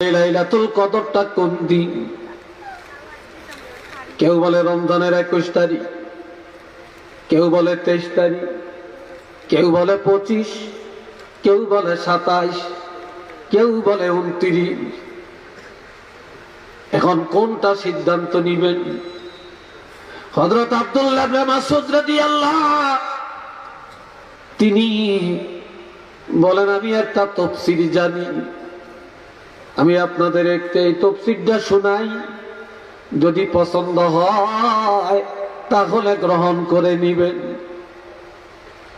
লাইলাতুল কদরটা কোন দিন? কেউ বলে রমজানের একুশ তারিখ, কেউ বলে তেইশ তারিখ, কেউ বলে পঁচিশ, কেউ বলে সাতাইশ, কেউ বলে উনত্রিশ। এখন কোনটা সিদ্ধান্ত নিবেন? হজরত আব্দুল্লাহ তিনি বলেন, আমি একটা তফসির জানি। আমি আপনাদের একটু এই তফসিরটা শোনাই। যদি পছন্দ হয়, তাহলে গ্রহণ করে নিবেন।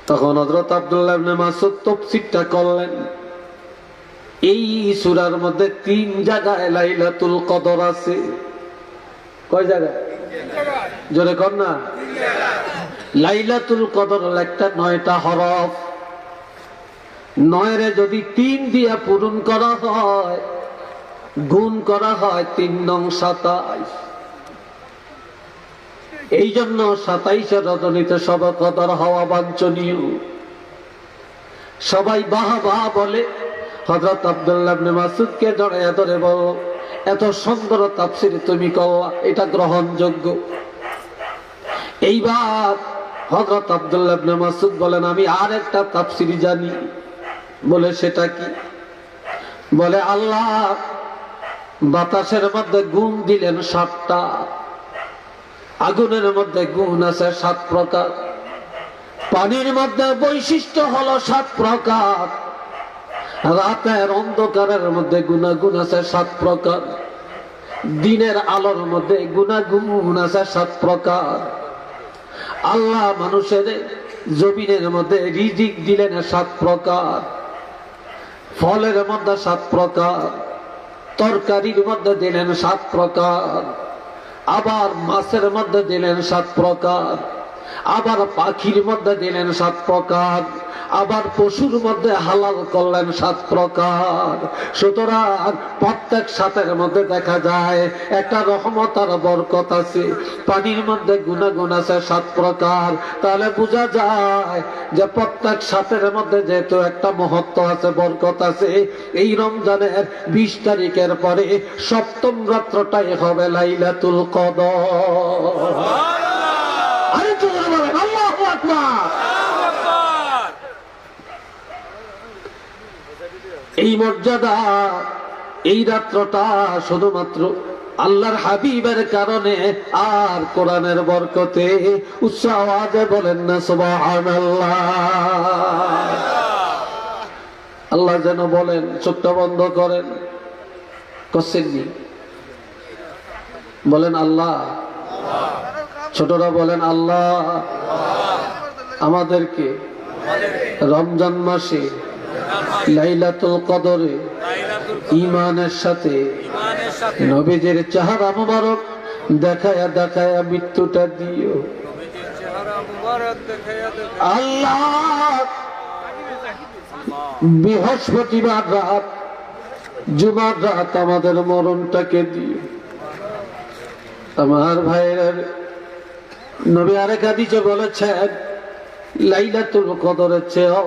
তখন হজরত আব্দুল্লাহ মাসুদ করলেন। এই সূরার মধ্যে তিন জায়গায় লাইলাতুল কদর আছে। কয় জায়গায়? জোরে কর না। লাইলাতুল কদর একটা নয়টা হরফ। নয়রে যদি তিন দিয়া পূরণ করা হয় গুণ করা হয় তিন নং সাতাইশ। এই জন্য সাতাইশে রজনীতে সদকদর হওয়া বাঞ্ছনীয়। সবাই বাহা বাহা বলে হজরত আব্দুল্লাহ ইবনে মাসুদকে জড়াইয়া ধরে বল, এত সুন্দর তাফসির তুমি করলা এটা গ্রহণযোগ্য। এইবার হজরত আব্দুল্লাহ মাসুদ বলেন, আমি আর একটা তাফসির জানি। বলে সেটা কি? বলে, আল্লাহ বাতাসের মধ্যে গুণ দিলেন সাতটা। আগুনের মধ্যে গুণ আছে সাত প্রকার। পানির মধ্যে বৈশিষ্ট্য হলো সাত প্রকার। রাতের অন্ধকারের মধ্যে গুণাগুণ আছে সাত প্রকার। দিনের আলোর মধ্যে গুণাগুণ আছে সাত প্রকার। আল্লাহ মানুষের জমিনের মধ্যে রিজিক দিলেন সাত প্রকার। ফলের মধ্যে সাত প্রকার। তরকারির মধ্যে দিলেন সাত প্রকার আবার মাছের মধ্যে দিলেন সাত প্রকার। আবার পাখির মধ্যে দিলেন সাত প্রকার আবার পশুর মধ্যে হালাল করলেন সাত প্রকার। সুতরাং প্রত্যেক সাতের মধ্যে দেখা যায় একটা রহমত আর বরকত আছে। পানির মধ্যে গুণাগুণ আছে সাত প্রকার। তাহলে বোঝা যায় যে প্রত্যেক সাতের মধ্যে যেহেতু একটা মহত্ব আছে বরকত আছে এই রমজানের বিশ তারিখের পরে সপ্তম রাত্রটাই হবে লাইলাতুল কদর। আরে জোরে বলেন আল্লাহু আকবার এই মর্যাদা, এই রাত্রটা শুধুমাত্র আল্লাহর হাবিবের কারণে আর কোরআনের বরকতে উৎসাহ বলেন না আল্লাহ যেন বলেন, চোখটা বন্ধ করেন। কসেননি বলেন আল্লাহ। ছোটরা বলেন আল্লাহ। আমাদেরকে রমজান মাসে লাইলাতুল কদরে ইমানের সাথে নবীদের চেহারা মুবারক দেখায়া দেখায়া মৃত্যুটা দিও। আল্লাহ, বৃহস্পতিবার রাত, জুমার রাত আমাদের মরণটাকে দিও। আমার ভাইয়ের নবী আরেক হাদিসে বলেছেন, লাইলাতুল কদরের চেয়েও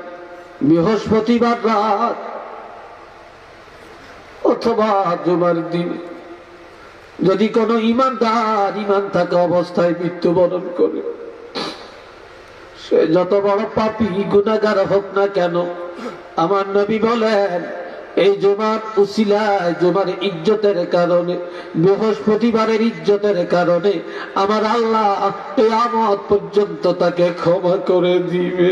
বৃহস্পতিবার রাত অথবা জুমার দিন। যদি কোনো ইমানদার ইমান থাকা অবস্থায় মৃত্যুবরণ করে, সে যত বড় পাপি গুণাগার হোক না কেন, আমার নবী বলেন, এই জুমার উসিলায়, জুমার ইজ্জতের কারণে, বৃহস্পতিবারের ইজ্জতের কারণে আমার আল্লাহ পর্যন্ত তাকে ক্ষমা করে দিবে।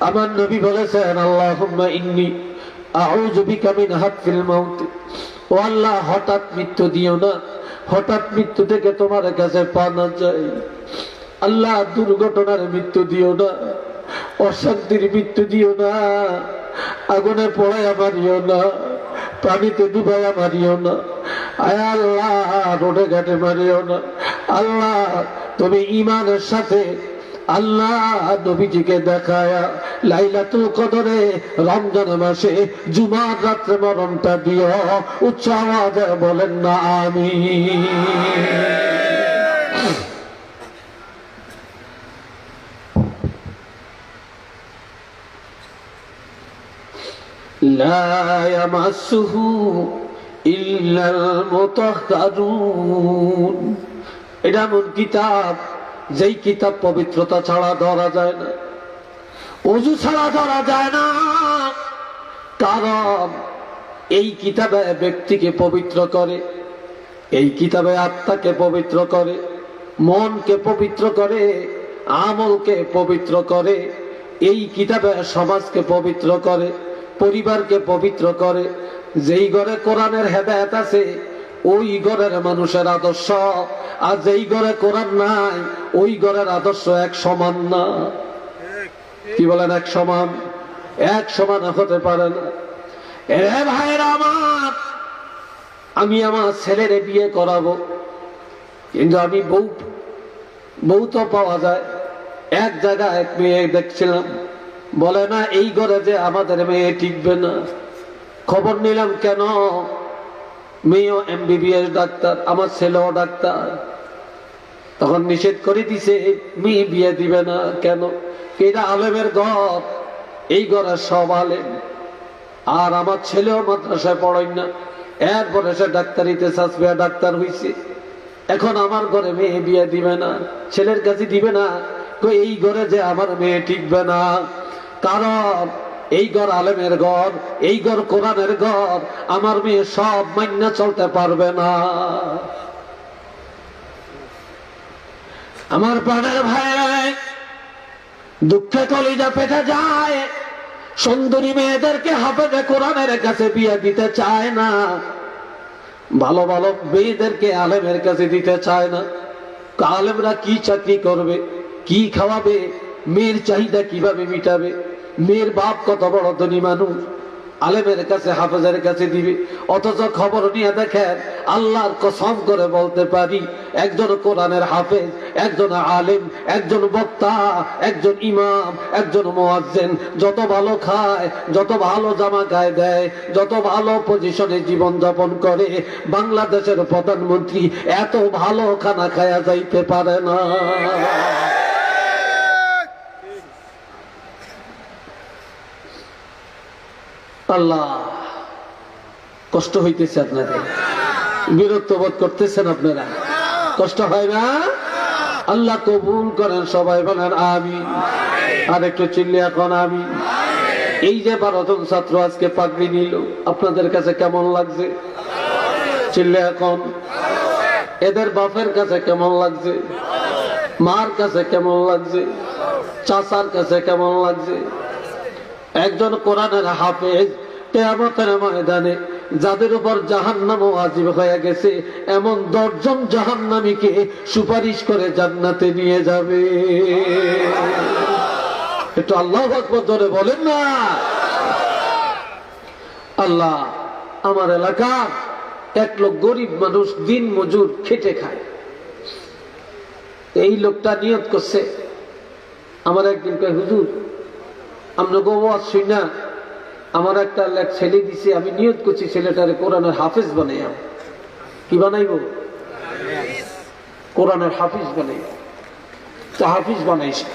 আমার নবী বলেছেন, আল্লাহুম্মা ইন্নি আল্লাহ, হঠাৎ মৃত্যু দিও না। হঠাৎ মৃত্যু থেকে তোমার কাছে আল্লাহ, দুর্ঘটনার মৃত্যু দিও না। অশান্তির মৃত্যু দিও না। আগুনে পড়াইয়া মারিও না। পানিতে ডুবাইয়া মারিও না। আয় আল্লাহ, রোডে ঘাটে মারিও না। আল্লাহ, তুমি ইমানের সাথে আল্লাহ নবীজিকে দেখায়া লাইলাতুল কদরে রমজান মাসে জুমার রাত্রে মরণটা দিও উচ্চ আওয়াজে বলেন না আমি لا يمسه إلا المطهرون এটা এমন কিতাব যেই কিতাব পবিত্রতা ছাড়া ধরা যায় না, অজু ছাড়া ধরা যায় না। কারণ এই কিতাবে ব্যক্তিকে পবিত্র করে, এই কিতাবে আত্মাকে পবিত্র করে, মনকে পবিত্র করে, আমলকে পবিত্র করে, এই কিতাবে সমাজকে পবিত্র করে, পরিবারকে পবিত্র করে, যেই ঘরে কোরআনের হেদায়ত আছে, ওই ঘরের মানুষের আদর্শ আর যেই ঘরে কোরআন নাই, ওই ঘরের আদর্শ এক সমান না। কি বলেন এক সমান? এক সমান হতে পারে না। এ ভাইরা আমার, আমি আমার ছেলের বিয়ে করাবো। কিন্তু আমি বউ বউ তো পাওয়া যায়। এক জায়গায় এক মেয়ে দেখছিলাম। বলে, না, এই ঘরে যে আমাদের মেয়ে টিকবে না। খবর নিলাম, কেন? মেয়েও এমবিবিএস ডাক্তার, আমার ছেলেও ডাক্তার। তখন নিষেধ করে দিছে মেয়ে বিয়ে দিবে না, কেন? এটা আলেমের ঘর এই ঘরের সব আলেম। আর আমার ছেলেও মাদ্রাসায় পড়াই না। এরপরে সে ডাক্তারিতে সাসবিয়া ডাক্তার হইছে। এখন আমার ঘরে মেয়ে বিয়ে দিবে না, ছেলের কাছে দিবে না। এই ঘরে যে আমার মেয়ে টিকবে না। কারণ এই ঘর আলেমের ঘর, এই ঘর কোরআনের ঘর। আমার মেয়ে সব মান্য চলতে পারবে না। আমার প্রাণের ভাই দুঃখে কলিজা পেটে যায়। সুন্দরী মেয়েদেরকে হাফেজে কোরআনের কাছে বিয়ে দিতে চায় না। ভালো ভালো মেয়েদেরকে আলেমের কাছে দিতে চায় না। আলেমরা কি চাকরি করবে, কি খাওয়াবে, মেয়ের চাহিদা কীভাবে মিটাবে, মেয়ের বাপ কত বড় ধনী মানুষ। আলেমের কাছে, হাফেজের কাছে দিবে। অথচ খবর নিয়ে দেখেন, আল্লাহর কসম করে বলতে পারি, একজন কোরআনের হাফেজ, একজন আলেম, একজন বক্তা, একজন ইমাম, একজন মোয়াজ্জেন, যত ভালো খায়, যত ভালো জামা গায়ে দেয়, যত ভালো পজিশনে জীবন যাপন করে, বাংলাদেশের প্রধানমন্ত্রী এত ভালো খানা খায়া যাইতে পারে না। আল্লাহ, কষ্ট হইতেছে আপনাদের। বিরক্ত বোধ করতেছেন আপনারা। কষ্ট হয় না? আল্লাহ কবুল করেন সবাই বলেন আমি আর একটু চিল্লি এখন আমি এই যে বারোজন ছাত্র আজকে পাগড়ি নিল, আপনাদের কাছে কেমন লাগছে? চিল্লে এখন। এদের বাপের কাছে কেমন লাগছে? মার কাছে কেমন লাগছে? চাচার কাছে কেমন লাগছে? একজন কোরআনের হাফেজ কেয়ামতের ময়দানে যাদের উপর জাহান্নাম আজিব হয়ে গেছে, এমন দশজন জাহান্নামীকে সুপারিশ করে জান্নাতে নিয়ে যাবে। একটু আল্লাহ ধরে বলেন না। আল্লাহ, আমার এলাকার এক লোক গরিব মানুষ দিন মজুর খেটে খায়। এই লোকটা নিয়ত করছে। আমার একদিন হুজুর আমরা গোবাস শুই না। আমার একটা ছেলে দিছে, আমি নিয়ত করছি ছেলেটারে কোরআনের হাফিজ বানাইয়াম কি বানাইব? কোরআনের হাফিজ বানাইব। তো হাফিজ বানাইছে।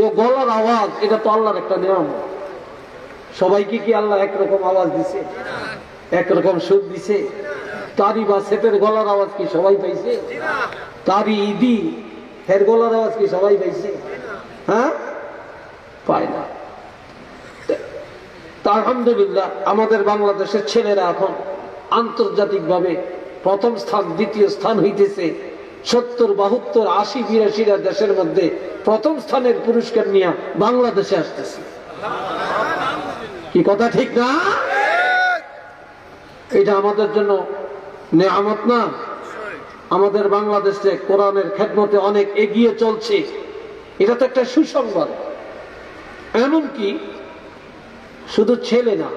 এ গলার আওয়াজ, এটা তো আল্লাহর একটা নিয়ম। সবাইকে কি আল্লাহ একরকম আওয়াজ দিছে? একরকম সুর দিছে? তারি বা সেতের গলার আওয়াজ কি সবাই পাইছে? তারি ইদি, হের গলার আওয়াজ কি সবাই পাইছে? হ্যাঁ? পায় না। তা আলহামদুলিল্লাহ, আমাদের বাংলাদেশের ছেলেরা এখন আন্তর্জাতিকভাবে প্রথম স্থান, দ্বিতীয় স্থান হইতেছে। সত্তর, বাহাত্তর, আশি, বিরাশিরা দেশের মধ্যে প্রথম স্থানের পুরস্কার নিয়ে বাংলাদেশে আসতেছে। কি কথা ঠিক না? এটা আমাদের জন্য নেয়ামত না? আমাদের বাংলাদেশে কোরআনের খেদমতে অনেক এগিয়ে চলছে। এটা তো একটা সুসংবাদ। এমনকি শুধু ছেলে না,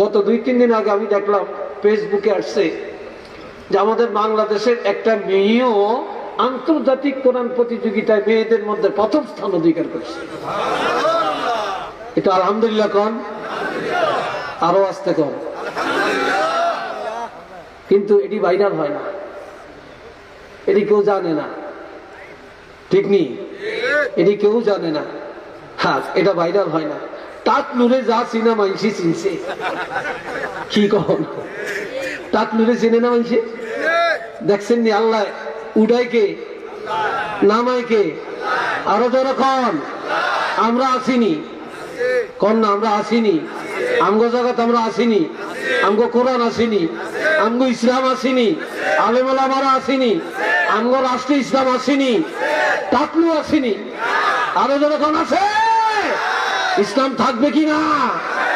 গত দুই, তিন দিন আগে আমি দেখলাম ফেসবুকে আসছে যে আমাদের বাংলাদেশের একটা মেয়েও আন্তর্জাতিক কোরআন প্রতিযোগিতায় মেয়েদের মধ্যে প্রথম স্থান অধিকার করছে। এটা আলহামদুলিল্লাহ কন, আরও আসতে কম কিন্তু এটি ভাইরাল হয় না। এটি কেউ জানে না। ঠিক নি? এটি কেউ জানে না। হ্যাঁ এটা ভাইরাল হয় না। তাক নুরে যা চিনা মাইসি চিনছে। কি কখন তাক নুরে চিনে না মাইসি দেখছেন নি আল্লাহ উড়াই কে নামাই কে আরও যখন আমরা আসিনি কন না আমরা আসিনি আমগো জগৎ আমরা আসিনি আমগো কোরআন আসিনি আমগো ইসলাম আসিনি আলেমাল আমারা আসিনি আমগো রাষ্ট্র ইসলাম আসিনি টাকলু আসিনি আরও যখন আছে? ইসলাম থাকবে কি না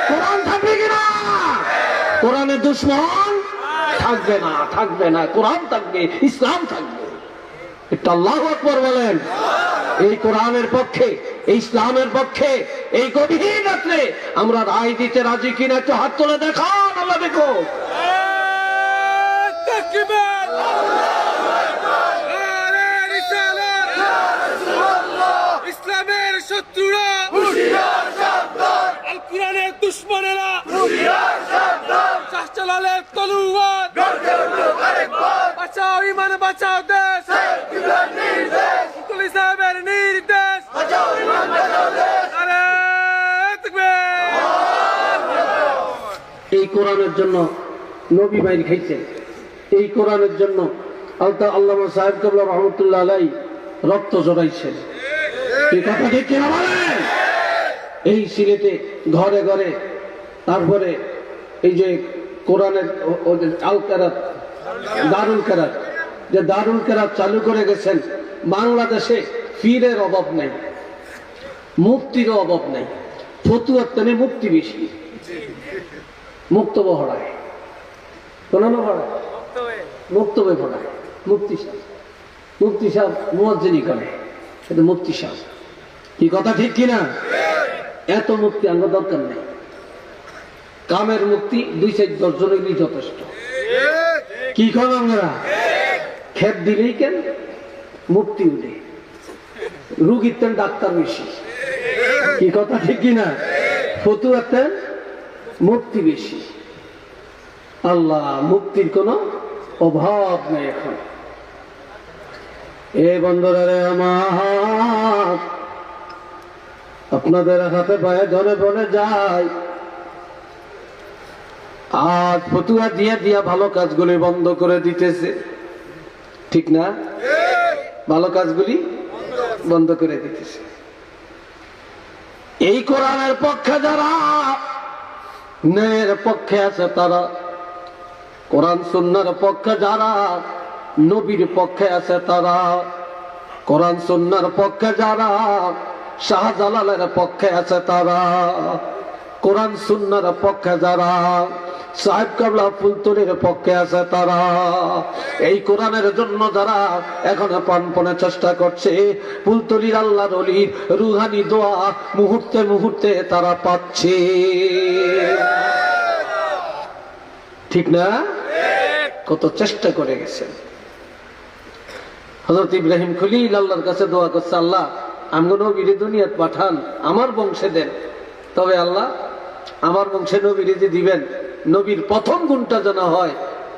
কোরআন থাকবে কি না কোরআনের দুশ্মন থাকবে না থাকবে না। কোরআন থাকবে, ইসলাম থাকবে। এটা আল্লাহ আকবর বলেন। এই কোরআনের পক্ষে, এই ইসলামের পক্ষে, এই গভীর রাত্রে আমরা রায় দিতে রাজি কিনা একটু হাত তোলে দেখান আল্লাহ দেখো ইসলামের শত্রুরা দুশ্মনেরা তলুয়ার। বাঁচাও ইমান বাঁচাও দেশ। পুলিশ সাহেবের নির্দেশ। এই কোরআনের জন্য নবী মাইর খাইছেন এই কোরআনের জন্য আলতা আল্লামা সাহেব কাবলা রহমতুল্লাহ আলাই রক্ত জড়াইছেন। এই কথা ঠিক কিনা বলেন? এই সিলেটে ঘরে ঘরে, তারপরে এই যে কোরআনের আল কেরাত, দারুল কেরাত, যে দারুল কেরাত চালু করে গেছেন, বাংলাদেশে ফিরের অভাব নেই মুক্তিরও অভাব নেই, ফতুয়ার তেনে মুক্তি বেশি মুক্ত বহড়ায় কোনানো ভরায় মুক্ত বই ভরায় মুক্তি সাহ মুক্তি সাহ করে এটা মুক্তি কি কথা ঠিক কিনা? এত মুক্তি আমার দরকার নেই। কামের মুক্তি দুই চার দশজনেরই যথেষ্ট। কি কম আমরা? খেপ দিলেই কেন? মুক্তি উঠে রুগীর তেন ডাক্তার বেশি। কি কথা ঠিক কিনা? ফতুয়ার তেন মুক্তি বেশি। আল্লাহ মুক্তির কোনো অভাব নেই এখন। এ বন্ধুরা রে আমার আপনাদের হাতে পায়ে ধরে বলে যায় আজ ফতুয়া দিয়া দিয়া ভালো কাজগুলি বন্ধ করে দিতেছে। ঠিক না? ভালো কাজগুলি বন্ধ করে দিতেছে। এই কোরআনের পক্ষে যারা ন্যায়ের পক্ষে আছে তারা, কোরআন সুন্নার পক্ষে যারা, নবীর পক্ষে আছে তারা, কোরআন সুন্নার পক্ষে যারা শাহজালালের পক্ষে আছে তারা, কোরআন সুন্নার পক্ষে যারা, সাহেব কাবলা ফুলতলির পক্ষে আছে তারা। এই কোরআনের জন্য যারা এখন প্রাণপণে চেষ্টা করছে, ফুলতলির আল্লাহর অলির রুহানি দোয়া মুহূর্তে মুহূর্তে তারা পাচ্ছে। ঠিক না? কত চেষ্টা করে গেছেন। হজরত ইব্রাহিম খলিল আল্লাহর কাছে দোয়া করছে, আল্লাহ আমগো নবীরে দুনিয়াত পাঠান, আমার বংশে দেন। তবে আল্লাহ, আমার বংশে নবীরে যে দিবেন। নবীর প্রথম গুণটা যেন হয়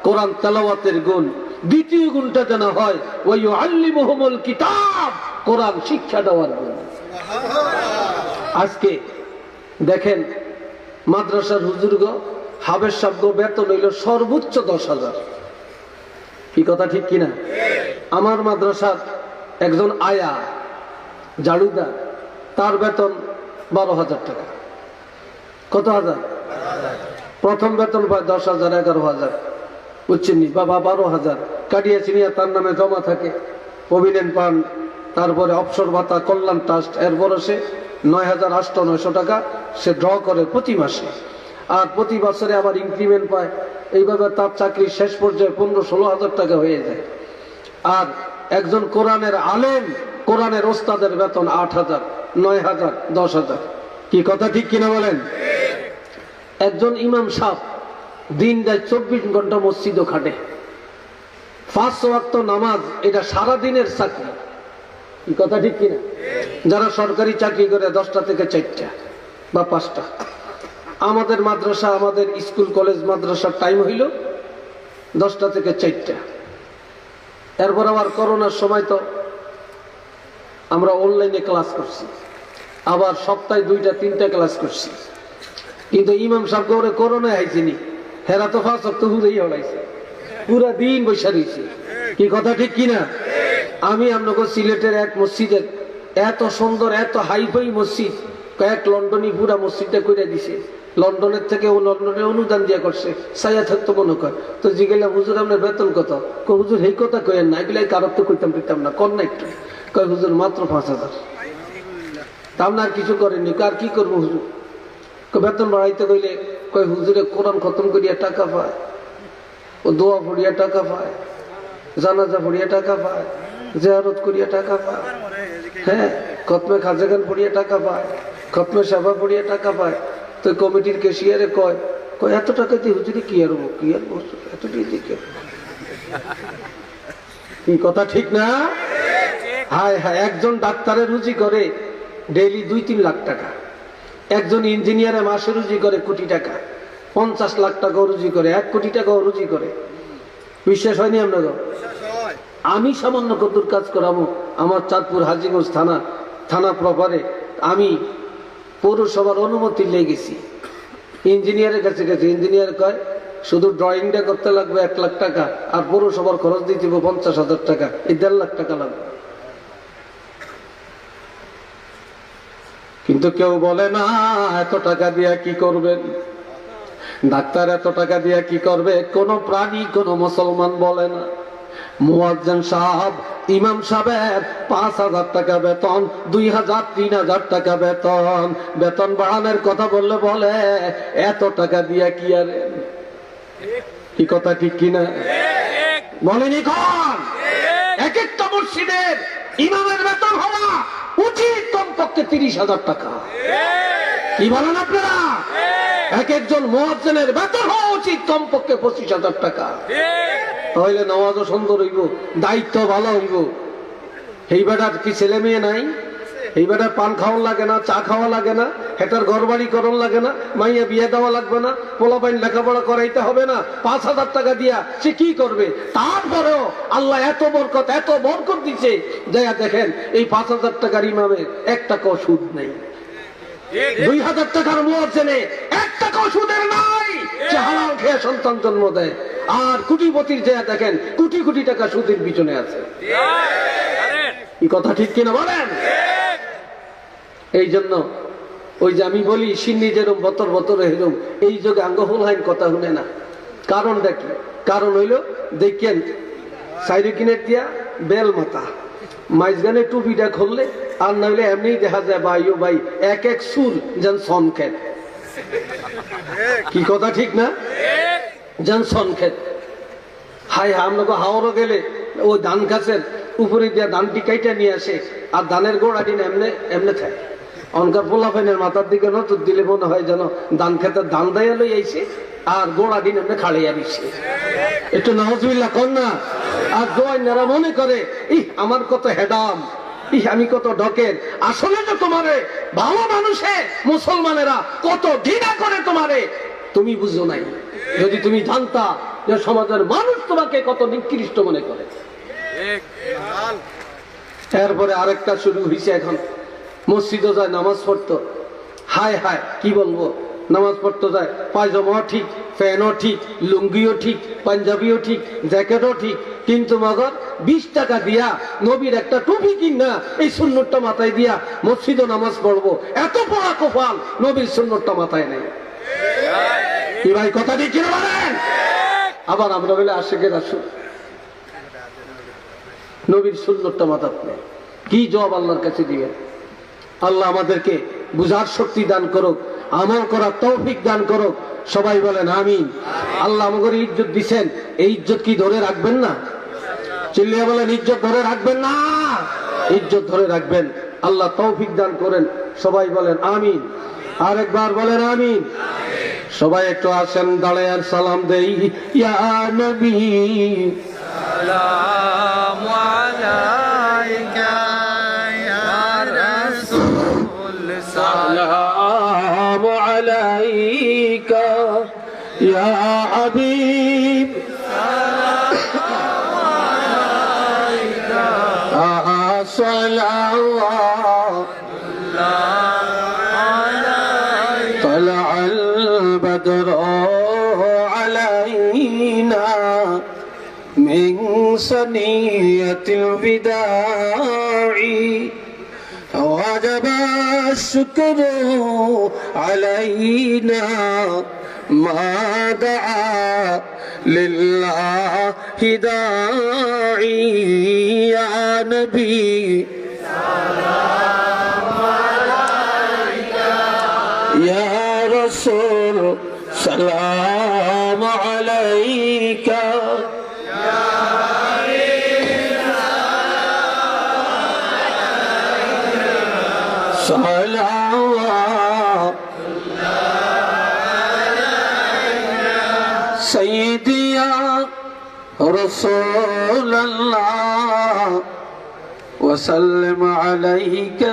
কোরআন তেলাওয়াতের গুণ। দ্বিতীয় গুণটা যেন হয় ওই আল্লি মোহাম্মল কিতাব, কোরআন শিক্ষা দেওয়ার গুণ। আজকে দেখেন, মাদ্রাসার হুজুর্গ হাবের শব্দ বেতন হইল সর্বোচ্চ দশ হাজার। কি কথা ঠিক কিনা? আমার মাদ্রাসার একজন আয়া ঝাড়ুদার তার বেতন বারো হাজার টাকা। কত হাজার? প্রথম বেতন পায় দশ হাজার, এগারো হাজার। বুঝছেননি বাবা বারো হাজার। কাটিয়া চিনিয়া তার নামে জমা থাকে। অভিনয়ন পান, তারপরে অবসর ভাতা, কল্যাণ ট্রাস্ট এরপরে সে নয় হাজার আষ্ট নয়শো টাকা সে ড্র করে প্রতি মাসে। আর প্রতি বছরে আবার ইনক্রিমেন্ট পায়। এইভাবে তার চাকরি শেষ পর্যায়ে পনেরো ষোলো হাজার টাকা হয়ে যায়। আর একজন কোরআনের আলেম কোরআনের ওস্তাদের বেতন আট হাজার, নয় হাজার, দশ হাজার। কি কথা ঠিক কিনা বলেন? একজন ইমাম সাহ দিন দেয় চব্বিশ ঘণ্টা মসজিদও খাটে। নামাজ, এটা সারা দিনের চাকরি। কি কথা ঠিক কিনা? যারা সরকারি চাকরি করে দশটা থেকে চারটা বা পাঁচটা। আমাদের মাদ্রাসা, আমাদের স্কুল, কলেজ, মাদ্রাসার টাইম হইল দশটা থেকে চারটা। এরপর আবার করোনার সময় তো আমরা অনলাইনে ক্লাস করছি। আবার সপ্তাহে দুইটা, তিনটা ক্লাস করছি। কিন্তু ইমাম সাহেবকে ওরে করোনা আইসিনি হেরা তো ফার্স্ট তো হুরেই হলাইছে। পুরা দিন বৈশা রয়েছে কি কথা ঠিক কিনা? আমি আপনাকে সিলেটের এক মসজিদের এত সুন্দর, এত হাইফাই মসজিদ, কয়েক লন্ডনই পুরা মসজিদটা করে দিছে। লন্ডনের থেকে ও লন্ডনে অনুদান দিয়ে করছে। সাইয়া থাকতো মনে কর। তো জিগেলা হুজুর, আপনার বেতন কত? হুজুর, এই কথা কয়েন না। এগুলাই কারোর তো করতাম দিতাম না। কর না একটু? কয় হুজুর, মাত্র পাঁচ হাজার। তা আর কিছু করেনি কার কি করব হুজুর? বেতন বাড়াইতে কইলে, কয় হুজুরে কোরআন খতম করিয়া টাকা পায়, ও দোয়া পড়িয়া টাকা পায়, জানাজা পড়িয়া টাকা পায়, জেয়ারত করিয়া টাকা পায় হ্যাঁ খতমে খাজাগান পড়িয়া টাকা পায়, খতমে সাবা পড়িয়া টাকা পায়। তো কমিটির কেশিয়ারে কয় কয়, এত টাকা দিয়ে হুজুরে কি আর? কি আর এত দিয়ে আর কথা ঠিক না? হায় হায়, একজন ডাক্তারের রুজি করে ডেইলি দুই, তিন লাখ টাকা। একজন ইঞ্জিনিয়ারে মাসে রুজি করে কোটি টাকা। পঞ্চাশ লাখ টাকাও রুজি করে, এক কোটি টাকাও রুজি করে। বিশ্বাস হয়নি আপনাকে আমি সামান্য কদ্দুর কাজ করাবো আমার চাঁদপুর হাজিগঞ্জ থানা থানা প্রপারে আমি পৌরসভার অনুমতি লেগেছি ইঞ্জিনিয়ারের কাছে গেছে। ইঞ্জিনিয়ার কয়, শুধু ড্রয়িংটা করতে লাগবে এক লাখ টাকা আর পৌরসভার খরচ দিতে হবে পঞ্চাশ হাজার টাকা। এই দেড় লাখ টাকা লাগবে। কিন্তু কেউ বলে না এত টাকা দিয়া কি করবেন ডাক্তার এত টাকা দিয়া কি করবে? কোন প্রাণী কোন মুসলমান বলে না। মুয়াজ্জেন সাহেব ইমাম সাহেবের পাঁচ হাজার টাকা বেতন দুই হাজার তিন হাজার টাকা বেতন। বেতন বাড়ানোর কথা বললে বলে এত টাকা দিয়া কি আর? কি কথা ঠিক কিনা? বলেনি কন এক একটা মসজিদের ইমামের বেতন হওয়া উচিত কমপক্ষে তিরিশ হাজার টাকা। কি বলেন আপনারা? এক একজন মহাজনের বেতন হওয়া উচিত কমপক্ষে পঁচিশ হাজার টাকা। তাহলে নামাজও সুন্দর হইব, দায়িত্ব ভালো হইব। এই বেটার কি ছেলে মেয়ে নাই? এই বেটার পান খাওয়ান লাগে না চা খাওয়া লাগে না হেটার ঘর বাড়ি করণ লাগে না মাইয়া বিয়ে দেওয়া লাগবে না পোলাপাইন লেখাপড়া করাইতে হবে না পাঁচ হাজার টাকা দিয়া সে কি করবে? তারপরেও আল্লাহ এত বরকত এত বরকত দিছে যাইয়া দেখেন এই পাঁচ হাজার টাকার ইমামের এক টাকাও সুদ নেই। দুই হাজার টাকার মুয়াজ্জেনে এক টাকাও সুদের নাই হালাল খেয়ে সন্তান জন্ম দেয়। আর কুটিপতির যে দেখেন কোটি কোটি টাকা সুদের পিছনে আছে। এই কথা ঠিক কিনা বলেন? এই জন্য ওই যে আমি বলি, সিন্নি যেরম বতর বতর হেরম এই যোগে আঙ্গফুল হাইন কথা শুনে না। কারণ দেখি কারণ হইল, দেখেন সাইরে কিনের দিয়া বেল মাথা। মাইজগানে টুপিটা খুললে, আর নইলে এমনি দেখা যায়, ভাই ও ভাই, এক এক সুর যেন সন খেত। কি কথা ঠিক না? যেন সন খেত। হাই আপনাকে হাওড়ও গেলে, ওই ধান গাছের উপরে দিয়া ধানটি কাইটা নিয়ে আসে, আর ধানের গোড়া দিন এমনে এমনে থাকে। অনকার পোলাফেনের মাথার দিকে নতুন দিলে মনে হয় যেন দান খেতে দান দেয়া লই আইছে আর গোড়া দিন এমনি খাড়িয়া দিচ্ছে একটু নজবিল্লা কর না। আর দোয়াইনারা মনে করে ই আমার কত হেডাম। ইহ, আমি কত ডকের। আসলে তো তোমারে ভালো মানুষে মুসলমানেরা কত ঘৃণা করে তোমারে। তুমি বুঝো নাই। যদি তুমি জানতা যে সমাজের মানুষ তোমাকে কত নিকৃষ্ট মনে করে। এরপরে আরেকটা শুরু হয়েছে এখন। মসজিদও যায় নামাজ পড়তো। হায় হায় কি বলব? নামাজ পড়তে যায় পায়জামাও ঠিক ফ্যানও ঠিক লুঙ্গিও ঠিক পাঞ্জাবিও ঠিক জ্যাকেটও ঠিক। কিন্তু মগর বিশ টাকা দিয়া নবীর একটা টুপি কিনা এই সুন্নতটা মাথায় দিয়া মসজিদও নামাজ পড়ব। এত পড়া কোফাল নবীর সুন্নতটা মাথায় নেই। কি ভাই কথা দিয়ে কিনে বলেন? আবার আমরা বলে আশেকের আসুন নবীর সুন্নতটা মাথাত নেই। কি জবাব আল্লাহর কাছে দিবেন? আল্লাহ আমাদেরকে বুঝার শক্তি দান করুক, আমল করার তৌফিক দান করুক। সবাই বলেন, আমিন। আল্লাহ আমাদের ইজ্জত দিছেন। এই ইজ্জত কি ধরে রাখবেন না? চিল্লিয়া বলেন, ইজ্জত ধরে রাখবেন না। ইজ্জত ধরে রাখবেন। আল্লাহ তৌফিক দান করেন। সবাই বলেন, আমিন। আরেকবার বলেন, আমিন। সবাই একটু আসেন দাঁড়ায় সালাম দেই। ইয়া নবী। আলাইকা عليك يا حبيب. آه، صلوات طلع البدر علينا من سنية الوداع وجب الشكر علينا ما دعا لله داعي يا نبي. يا رسول سلام عليك. صلوات سيدي يا رسول الله. وسلم عليك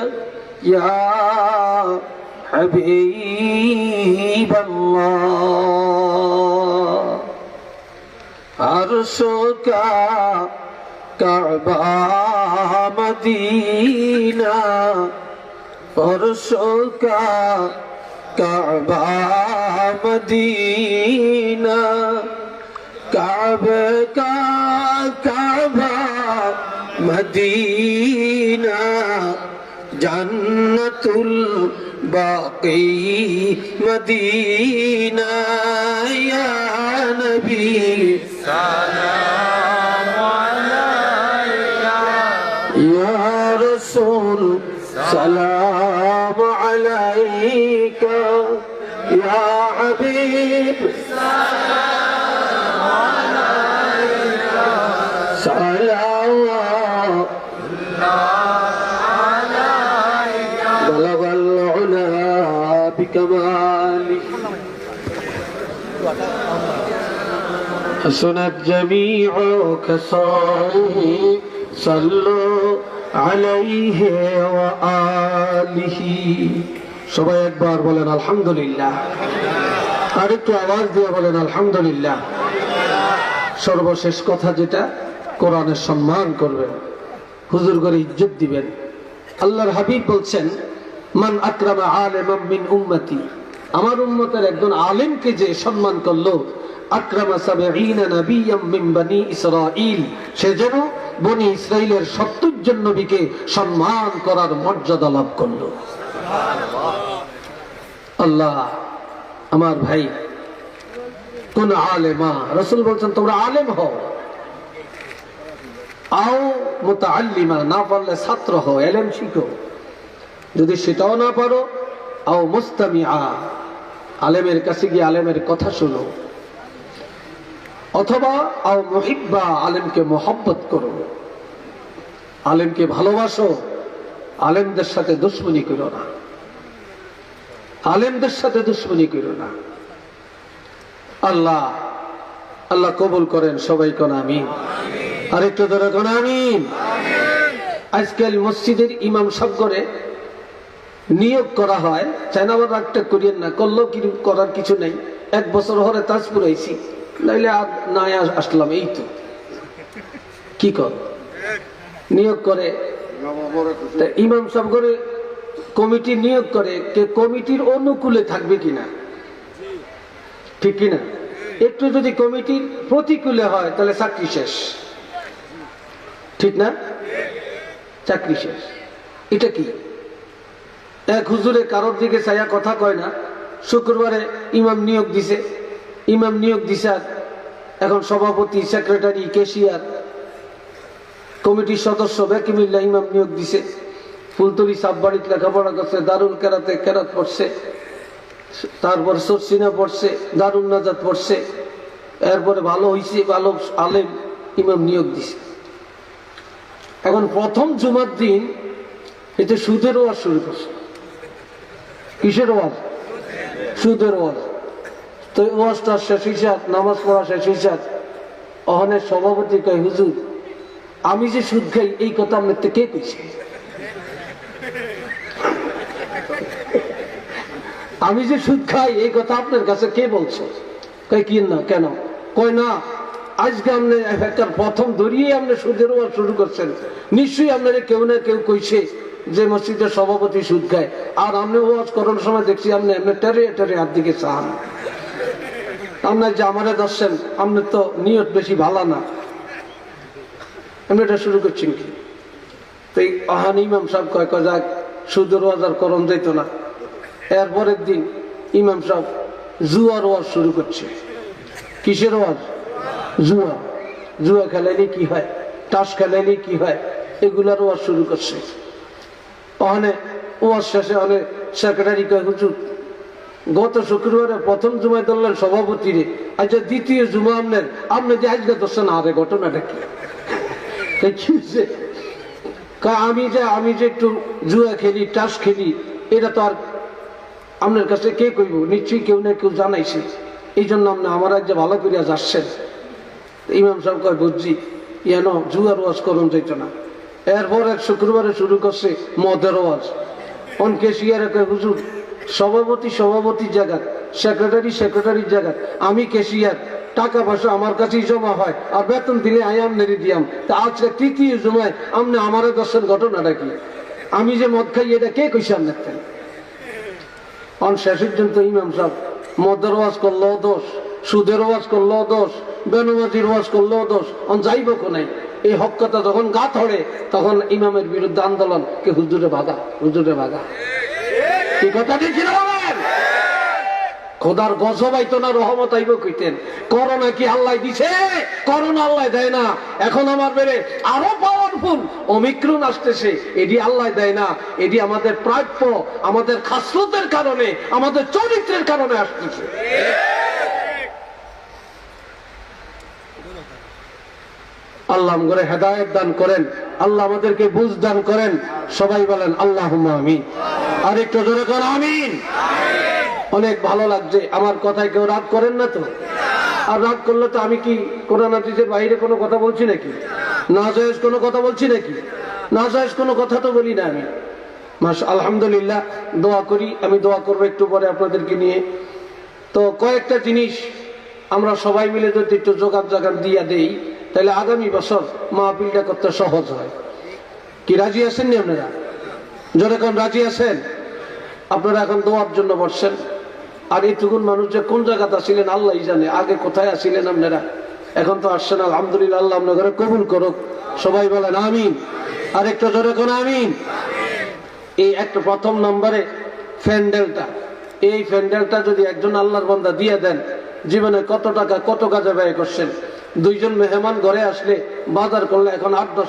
يا حبيب الله. عرشك كعبة مدينة. عرشك কাবা মদিনা কাবা কাবা মদিনা জন্নতুল বাকি মদিনা ইয়া নবী। সালাম। حسنت جميع خصاله صلوا عليه وآله সবাই একবার বলেন আলহামদুলিল্লাহ আরেকটু আওয়াজ দিয়ে বলেন আলহামদুলিল্লাহ সর্বশেষ কথা যেটা কোরআনের সম্মান করবেন হুজুর করে ইজ্জত দিবেন আল্লাহর হাবিব বলছেন মান আকরামা আলেমাম মিন উম্মতি আমার উম্মতের একজন আলেমকে যে সম্মান করলো সে বনি ইসরাইলের সত্তর সম্মান করার মর্যাদা লাভ আল্লাহ, আমার ভাই, কোন আলেমা রসুল বলছেন, তোমরা আলেম হও। আও মুতাআল্লিমা, না পারলে ছাত্র হও, এলেম শিখো। যদি সেটাও না পারো, আও মুস্তামিআ, আলেমের কাছে গিয়ে আলেমের কথা শোনো। অথবা আও মুহিব্বা, আলেমকে মোহব্বত করো। আলেমকে ভালোবাসো, আলেমদের সাথে দুশ্মনী করো না। আলেমদের সাথে দুশ্মনী করো না। আল্লাহ আল্লাহ কবুল করেন সবাই কোন আমিন। আরেকটু ধরে কোন আমিন। আজকাল মসজিদের ইমাম সব করে নিয়োগ করা হয়। চাইনাবার রাগটা করিয়েন না, করলেও করার কিছু নেই। এক বছর হরে তাজ পুরাইছি নাইলে আর না আসলাম, এই তো। কি কর? নিয়োগ করে। ইমাম সব করে কমিটি নিয়োগ করে, কে কমিটির অনুকূলে থাকবে কিনা? ঠিক কিনা? একটু যদি কমিটির প্রতিকূলে হয়, তাহলে চাকরি শেষ। ঠিক না? চাকরি শেষ। এটা কি? এক হুজুরে কারোর দিকে চাইয়া কথা কয় না, শুক্রবারে ইমাম নিয়োগ দিছে। ইমাম নিয়োগ দিছে। আর এখন সভাপতি, সেক্রেটারি কেশিয়ার কমিটির সদস্য বেকিমিল্লা ইমাম নিয়োগ দিছে। ফুলতলি সাববাড়িত লেখাপড়া করছে, দারুল কেরাতে কেরাত পড়ছে, তারপর সরসিনা পড়ছে, দারুল নাজাত পড়ছে। এরপরে ভালো হইছে, ভালো আলেম ইমাম নিয়োগ দিছে। এখন প্রথম জুমার দিন, এতে সুদের ওয়াজ শুরু করছে। কিসের ওয়াজ? সুদের ওয়াজ। তো ওয়াজটা শেষ হিসাব, নামাজ পড়া শেষ হিসাব। অহনের সভাপতি কয়, হুজুর, আমি যে সুদ খাই, এই কথা আপনার থেকে কে কইছে? আমি যে সুদ খাই, এই কথা আপনার কাছে কে বলছে? কই কি না, কেন? কই না, আজকে আপনি একটা প্রথম ধরিয়ে আপনি সুদের ওয়াজ শুরু করছেন। নিশ্চয়ই আপনার কেউ না কেউ কইছে যে মসজিদের সভাপতি সুদ খায়। আর আপনি ওয়াজ করার সময় দেখছি আপনি এমনি টেরে টেরে হাত দিকে চান। আপনার যে আমারে দর্শন আপনার তো নিয়ত বেশি ভালো না। আমি এটা শুরু করছেন কি তো এই ইমাম সাহেব কয় কয়, যাক সুদের ওয়াজ আর করণ যেত না। এরপরের দিন ইমাম সাহেব জুয়ার ওয়াজ শুরু করছে। কিসের ওয়াজ? জুয়া। জুয়া খেলাইলে কি হয়? তাস খেলাইলে কি হয়? এগুলার ওয়াজ শুরু করছে। ওখানে ওয়াজ শেষে অনেক সেক্রেটারি কয়, হুজুর গত শুক্রবারে প্রথম জুমায় ধরলেন সভাপতি আচ্ছা দ্বিতীয় জুমা আপনার আপনি যে আজকে ধরছেন, আরে ঘটনাটা কি? আমি যে আমি যে একটু জুয়া খেলি, টাস খেলি, এটা তো আর আপনার কাছে কে কইব? নিশ্চয়ই কেউ না কেউ জানাইছে। এই জন্য আপনি আমার রাজ্যে ভালো করিয়া যাচ্ছেন। ইমাম সাহেব কয়, বুঝছি, ইয়ানো জুয়ার ওয়াজ করুন, যাইতো না। এরপর এক শুক্রবারে শুরু করছে মদের ওয়াজ। অন কেশিয়ারে কয়, হুজুর সভাপতি সভাপতির জায়গা সেক্রেটারি সেক্রেটারির জায়গা। আমি কেশিয়ার টাকা পয়সা আমার কাছেই জমা হয় আর বেতন দিলে আই আমনেরি দিয়াম। তা আজকে তৃতীয় জমায় আমনে আমারে দর্শন ঘটনাটা কি? আমি যে মদ খাই, এটা কে আপনার থেকে? অন শেষ পর্যন্ত ইমাম সাহেব, মদের ওয়াজ করলেও দোষ, সুদের ওয়াজ করলেও দোষ, বেনমাজির ওয়াজ করলেও দোষ, অন যাইব কোনাই এই হক কথা যখন গা ধরে, তখন ইমামের বিরুদ্ধে আন্দোলন, কে হুজুরে ভাগা হুজুরে ভাগা এই কথাটি ছিল আমার খোদার গজব আইতো না, রহমত আইব কইতেন। করোনা কি আল্লাহ দিছে? করোনা আল্লাহ দেয় না। এখন আমার বেড়ে আরও পাওয়ারফুল অমিক্রণ আসতেছে। এটি আল্লাহ দেয় না। এটি আমাদের প্রাপ্য, আমাদের খাসরতের কারণে, আমাদের চরিত্রের কারণে আসতেছে। আল্লাহ করে হেদায়ত দান করেন। আল্লাহ আমাদেরকে বুঝ দান করেন। সবাই বলেন আল্লাহ আমিন। আর একটু জোরে কর আমিন। অনেক ভালো লাগছে। আমার কথায় কেউ রাগ করেন না তো? আর রাগ করলে তো আমি কি কোরআন হাদিসের বাইরে কোনো কথা বলছি নাকি? না জায়েজ কোনো কথা বলছি নাকি? না জায়েজ কোনো কথা তো বলি না আমি। মাস আলহামদুলিল্লাহ, দোয়া করি। আমি দোয়া করব একটু পরে আপনাদেরকে নিয়ে। তো কয়েকটা জিনিস আমরা সবাই মিলে যদি একটু যোগান জাগান দিয়া দেই। তাহলে আগামী বছর মাহফিলটা করতে সহজ হয়। কি রাজি আছেন আপনারা? যখন রাজি আছেন? আপনারা এখন দোয়ার জন্য বসছেন। আর এইটুকুন মানুষ যে কোন জায়গাতে আসছিলেন আল্লাহ জানে। আগে কোথায় আসছিলেন আপনারা? এখন তো আসছেন, আলহামদুলিল্লাহ, আল্লাহ আপনার কবুল করুক। সবাই বলেন আমিন। আর একটু জোরে কোন আমিন? এই একটা প্রথম নম্বরে ফ্যান্ডেলটা এই ফ্যান্ডেলটা যদি একজন আল্লাহর বান্দা দিয়ে দেন, জীবনে কত টাকা, কত কাজে ব্যয় করছেন? দুইজন মেহমান ঘরে আসলে বাজার করলে এখন আট দশ